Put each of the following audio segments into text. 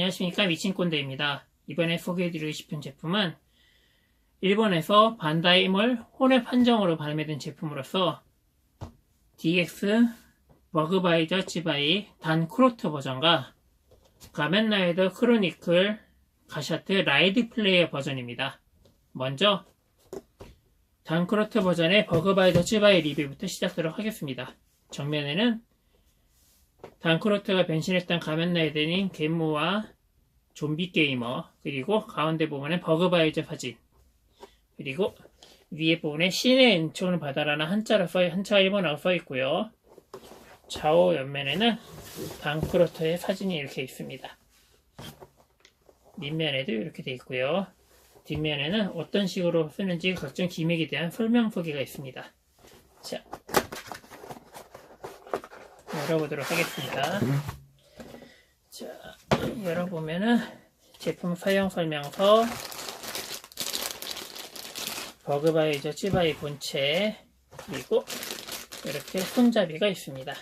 안녕하십니까 미친꼰대입니다. 이번에 소개해드리고 싶은 제품은 일본에서 반다이 몰 혼합 판정으로 발매된 제품으로서 DX 버그바이저 치바이 단 크로트 버전과 가면라이더 크로니클 가샤트 라이드 플레이어 버전입니다. 먼저 단크로트 버전의 버그바이 더 치바이 리뷰부터 시작하도록 하겠습니다. 정면에는 단크로트가 변신했던 가면라이더인 겜무와 좀비 게이머 그리고 가운데 부분에 버그바이저 사진 그리고 위에 부분에 신의 은총을 받아라는 한자로 써 한자 일본어가 써 있고요. 좌우 옆면에는 단크로트의 사진이 이렇게 있습니다. 밑면에도 이렇게 돼 있고요. 뒷면에는 어떤 식으로 쓰는지 각종 기믹에 대한 설명 소개가 있습니다. 자, 열어보도록 하겠습니다. 자, 열어보면은 제품 사용 설명서, 버그바이저 찌바이 본체, 그리고 이렇게 손잡이가 있습니다.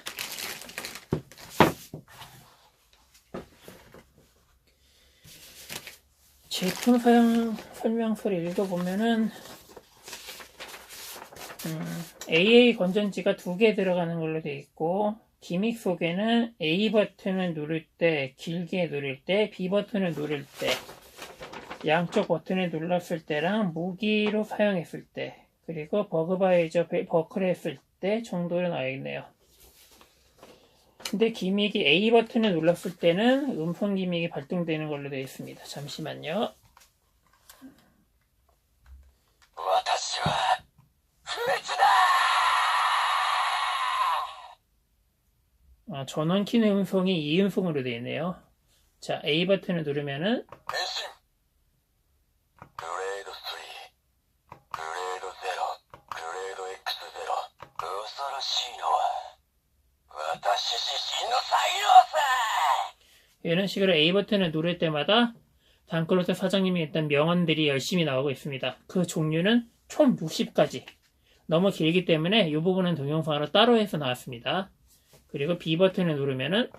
제품 사용 설명서를 읽어보면은 음, AA 건전지가 두 개 들어가는 걸로 되어 있고 기믹 속에는 A 버튼을 누를 때, 길게 누를 때, B 버튼을 누를 때, 양쪽 버튼을 눌렀을 때랑 무기로 사용했을 때, 그리고 버그바이저 버클 했을 때 정도로 나와 있네요. 근데 기믹이 A 버튼을 눌렀을 때는 음성 기믹이 발동되는 걸로 되어 있습니다. 잠시만요. 아, 전원키는 음성이 2음성으로 되어 있네요. 자, A 버튼을 누르면은 이런 식으로 A 버튼을 누를 때마다 단클로트 사장님이 했던 명언들이 열심히 나오고 있습니다. 그 종류는 총 60가지. 너무 길기 때문에 이 부분은 동영상으로 따로 해서 나왔습니다. 그리고 B 버튼을 누르면은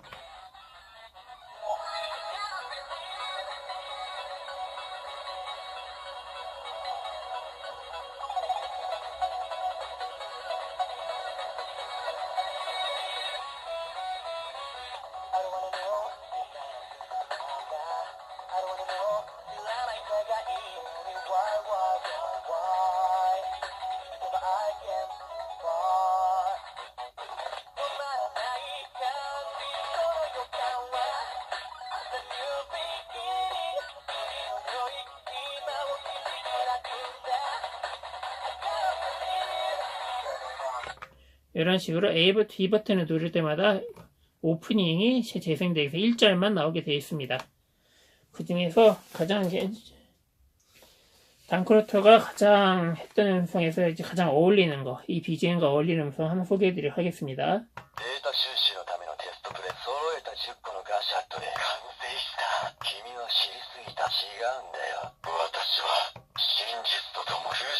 이런 식으로 A 버튼, B 버튼을 누를 때마다 오프닝이 재생되어서 1절만 나오게 되어 있습니다. 그 중에서 가장 단크로터가 가장 했던 음성에서 이제 가장 어울리는 거, 이 BGM과 어울리는 음성 한번 소개해드리도록 하겠습니다.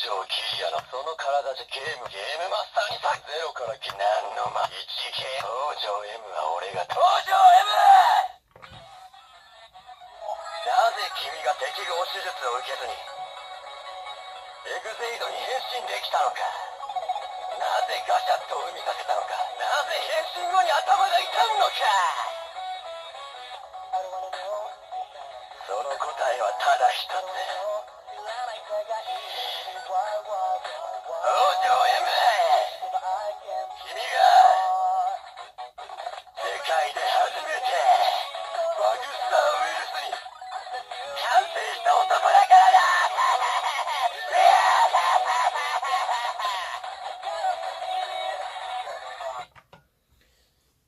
データ収集のためのテストプレイ揃えた10個のガシャットで完成した君は知りすぎた違うんだよ私は真実ととも九条キリアのその体じゃゲームゲームマスターにさゼロから何のま一ゲー東条 M は俺が東条 M! なぜ君が適合手術を受けずにエグゼイドに変身できたのかなぜガシャットを生み出せたのかなぜ変身後に頭が痛むのかその答えはただ一つ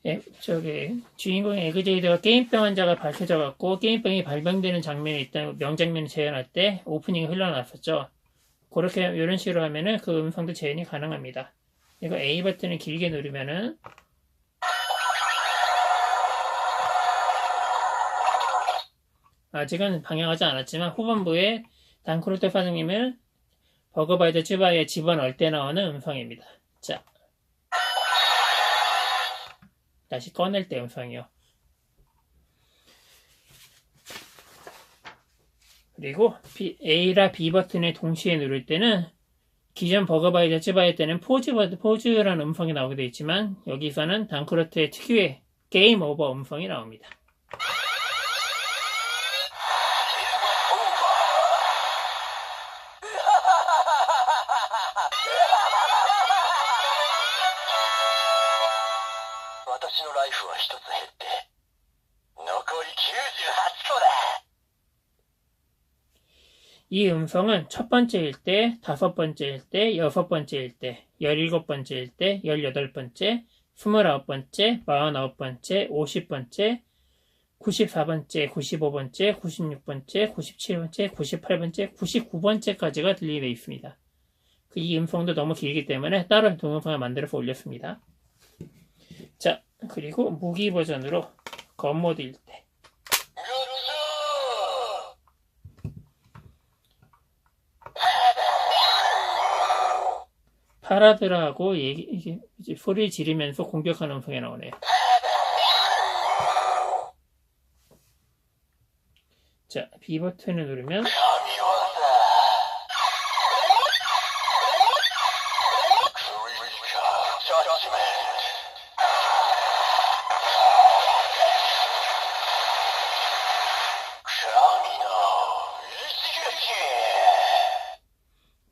예, 저기 주인공의 에그제이드가 게임병 환자가 밝혀져 갖고 게임병이 발병되는 장면이 있다 명장면을 재현할 때 오프닝이 흘러나왔었죠. 그렇게 이런 식으로 하면은 그 음성도 재현이 가능합니다. 이거 A 버튼을 길게 누르면은 아직은 방영하지 않았지만 후반부에 단크로테 사장님을 버거바이더 츠바에 집어넣을 때 나오는 음성입니다. 자, 다시 꺼낼 때 음성이요. 그리고 A라 B 버튼을 동시에 누를 때는 기존 버거바이저 찌바일 때는 포즈 포즈라는 음성이 나오게 되어 있지만 여기서는 단크로트의 특유의 게임 오버 음성이 나옵니다. " 이 음성은 첫 번째일 때, 다섯 번째일 때, 여섯 번째일 때, 열일곱 번째일 때, 열여덟 번째, 스물아홉 번째, 마흔아홉 번째, 오십 번째, 구십사 번째, 구십오 번째, 구십육 번째, 구십칠 번째, 구십팔 번째, 구십구 번째까지가 들리게 있습니다. 그 이 음성도 너무 길기 때문에 따로 동영상을 만들어서 올렸습니다. 자, 그리고 무기 버전으로 겉모드일 때, 사라들하고 얘기, 이제 소리 지르면서 공격하는 음성이 나오네요. 자, B 버튼을 누르면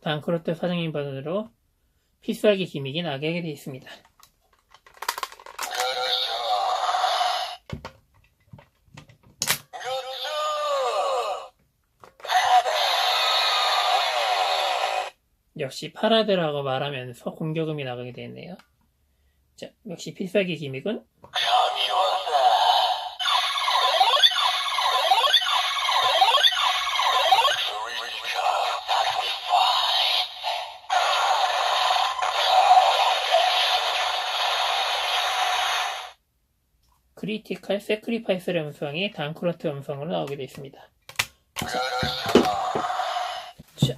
단 그럴 때 사장님 버전으로 기믹이 나게 하게 되어 있습니다. 역시 파라드라고 말하면서 공격음이 나가게 되었네요. 자, 역시 필살기 기믹은 크리티컬 세크리파이스의 음성이 단크로트 음성으로 나오게 되어 있습니다. 자,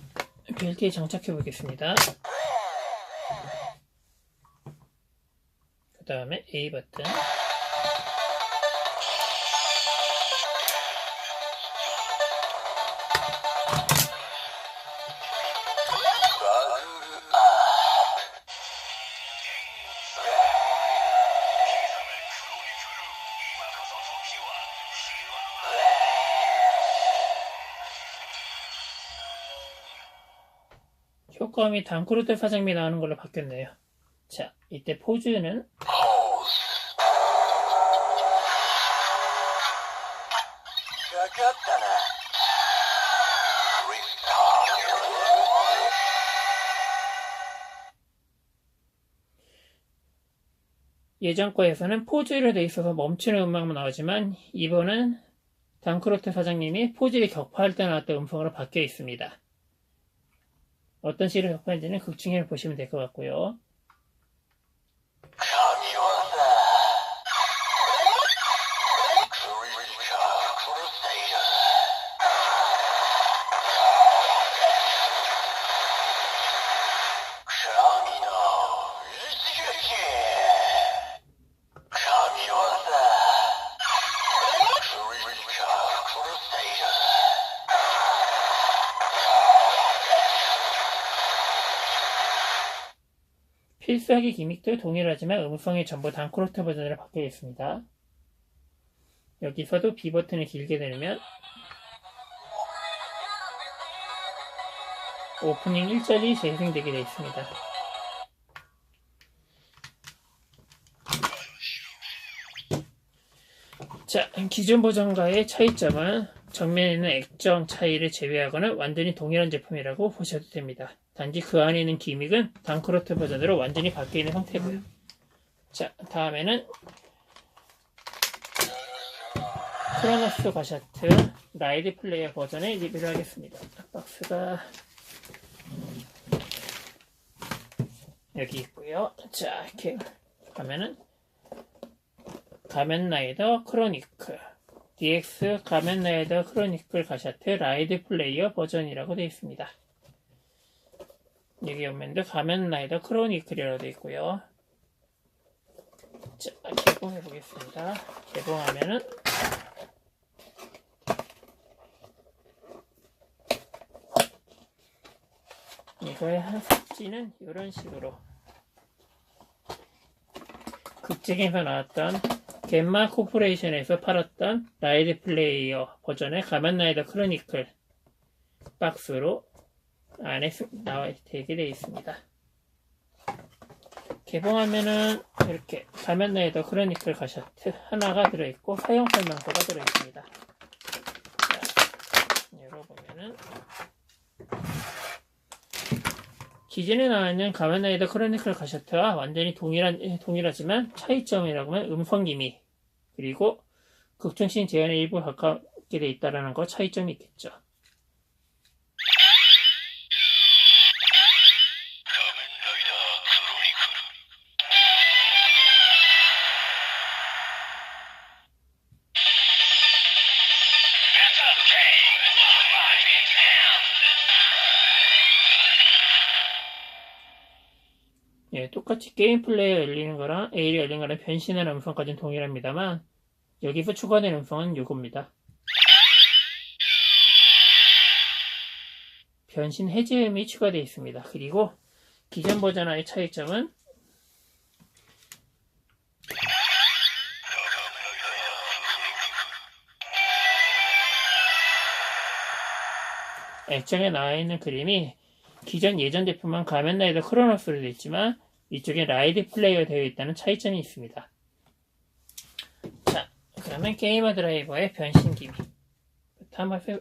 벨트에 장착해 보겠습니다. 그 다음에 A 버튼. 효과음이 단코르테 사장이 나오는 걸로 바뀌었네요. 자, 이때 포즈는 예전 거에서는 포즈로 돼 있어서 멈추는 음악만 나오지만 이번은 단크로트 사장님이 포즈를 격파할 때 나왔던 음성으로 바뀌어 있습니다. 어떤 식으로 격파했는지는 극중에 보시면 될 것 같고요. 필살기 기믹도 동일하지만 음성이 전부 단크로트 버전으로 바뀌어 있습니다. 여기서도 B 버튼을 길게 누르면 오프닝 1절이 재생되게 되어 있습니다. 자, 기존 버전과의 차이점은 정면에 있는 액정 차이를 제외하고는 완전히 동일한 제품이라고 보셔도 됩니다. 단지 그 안에 있는 기믹은 단크로트 버전으로 완전히 바뀌어 있는 상태고요. 자, 다음에는 크로노스 가샤트 라이드 플레이어 버전의 리뷰를 하겠습니다. 박스가 여기 있고요. 자, 이렇게 가면은 가면라이더 크로니클 DX 가면라이더 크로니클 가샤트 라이드 플레이어 버전이라고 되어 있습니다. 여기 오면도 가면 라이더 크로니클이라고 되어 있고요. 자, 개봉해 보겠습니다. 개봉하면은 이거의 한 삽지는 이런 식으로 극적에서 나왔던 gem마 코퍼레이션에서 팔았던 라이드 플레이어 버전의 가면 라이더 크로니클 박스로 안에 스- 나와 되게 되어 있습니다. 개봉하면은 이렇게 가면라이더 크로니클 가셔트 하나가 들어있고 사용 설명서가 들어있습니다. 자, 열어보면은 기존에 나와 있는 가면 라이더 크로니클 가셔트와 완전히 동일한, 동일하지만 차이점이라고 하면 음성 기미, 그리고 극중심 제한의 일부 가깝게 돼 있다라는 거 차이점이 있겠죠. 똑같이 게임 플레이어 열리는 거랑 A를 열리는 거랑 변신하는 음성까지는 동일합니다만 여기서 추가된 음성은 요겁니다. 변신 해제음이 추가되어 있습니다. 그리고 기존 버전와의 차이점은 액정에 나와 있는 그림이 기존 예전 제품은 가면라이더 크로노스로 되어 있지만 이쪽에 라이드 플레이어 되어 있다는 차이점이 있습니다. 자, 그러면 게이머 드라이버의 변신 기미. 한번 해,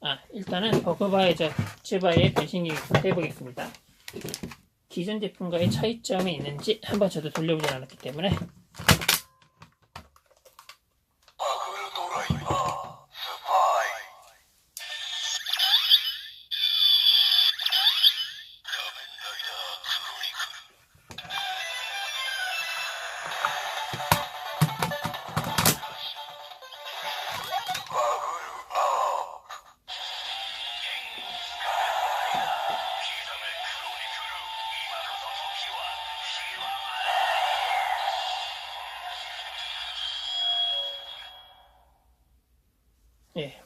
아, 일단은 버그바이저 츠바의 변신 기미 해보겠습니다. 기존 제품과의 차이점이 있는지 한번 저도 돌려보지 않았기 때문에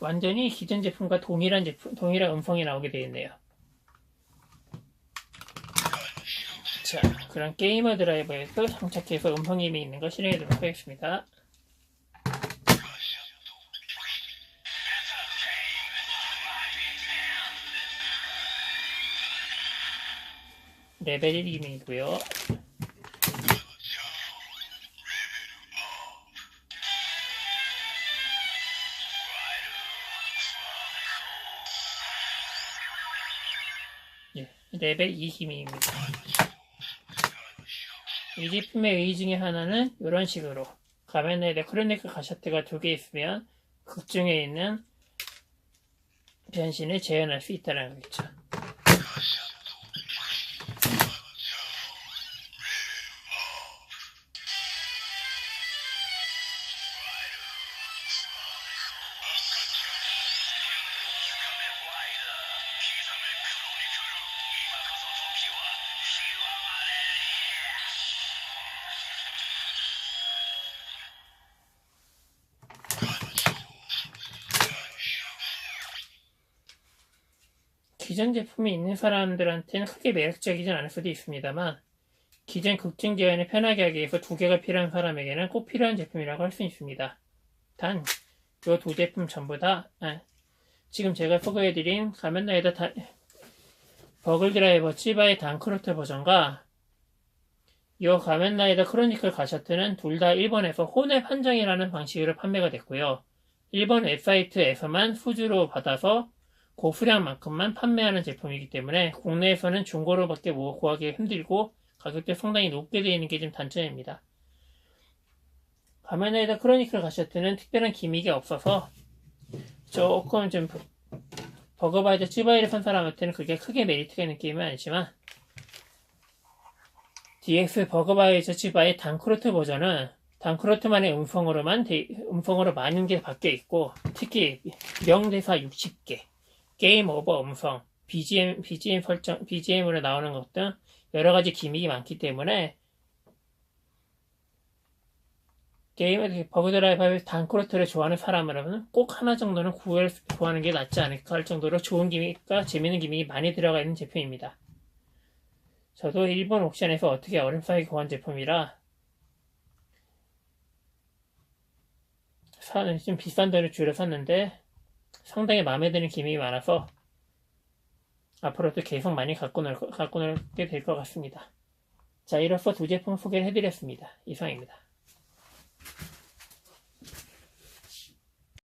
완전히 기존 제품과 동일한 제품, 동일한 음성이 나오게 되어 있네요. 자, 그럼 게이머 드라이버에서 장착해서 음성 힘이 있는 거 실행해 보도록 하겠습니다. 레벨 1이고요. 예, 레벨 2 힘입니다. 이 제품의 의의 중에 하나는 이런 식으로 가면라이더 크로니클 가셔트가 두 개 있으면 극중에 있는 변신을 재현할 수 있다는 거겠죠. 기존 제품이 있는 사람들한테는 크게 매력적이진 않을 수도 있습니다만 기존 극중 재현을 편하게 하기 위해서 두 개가 필요한 사람에게는 꼭 필요한 제품이라고 할 수 있습니다. 단, 이 두 제품 전부 다 아, 지금 제가 소개해드린 가면라이더 다, 버글 드라이버 치바의 단크로트 버전과 이 가면라이더 크로니클 가셔트는 둘 다 일본에서 혼합 한정이라는 방식으로 판매가 됐고요. 일본 웹사이트에서만 수주로 받아서 고수량만큼만 판매하는 제품이기 때문에 국내에서는 중고로밖에 못 구하기 힘들고 가격대 상당히 높게 되어 있는 게 좀 단점입니다. 가면라이더 크로니클 가셔트는 특별한 기믹이 없어서 조금 좀 버거바이저 찌바이를 산 사람한테는 그게 크게 메리트가 있는 게임은 아니지만 DX 버거바이저 찌바의 단크로트 버전은 단크로트만의 음성으로만 돼- 음성으로 많은 게 바뀌어 있고 특히 명대사 60개 게임 오버 음성, BGM, BGM 설정, BGM으로 나오는 것 등 여러 가지 기믹이 많기 때문에 게임을 버그 드라이버의 단크로트를 좋아하는 사람이라면 꼭 하나 정도는 구할, 구하는 게 낫지 않을까 할 정도로 좋은 기믹과 재밌는 기믹이 많이 들어가 있는 제품입니다. 저도 일본 옥션에서 어떻게 얼음사이 교환 제품이라 사, 좀 비싼 데를 줄여 샀는데 상당히 마음에 드는 기믹이 많아서 앞으로도 계속 많이 갖고 놀, 갖고 놀게 될 것 같습니다. 자, 이로써 두 제품 소개를 해드렸습니다. 이상입니다.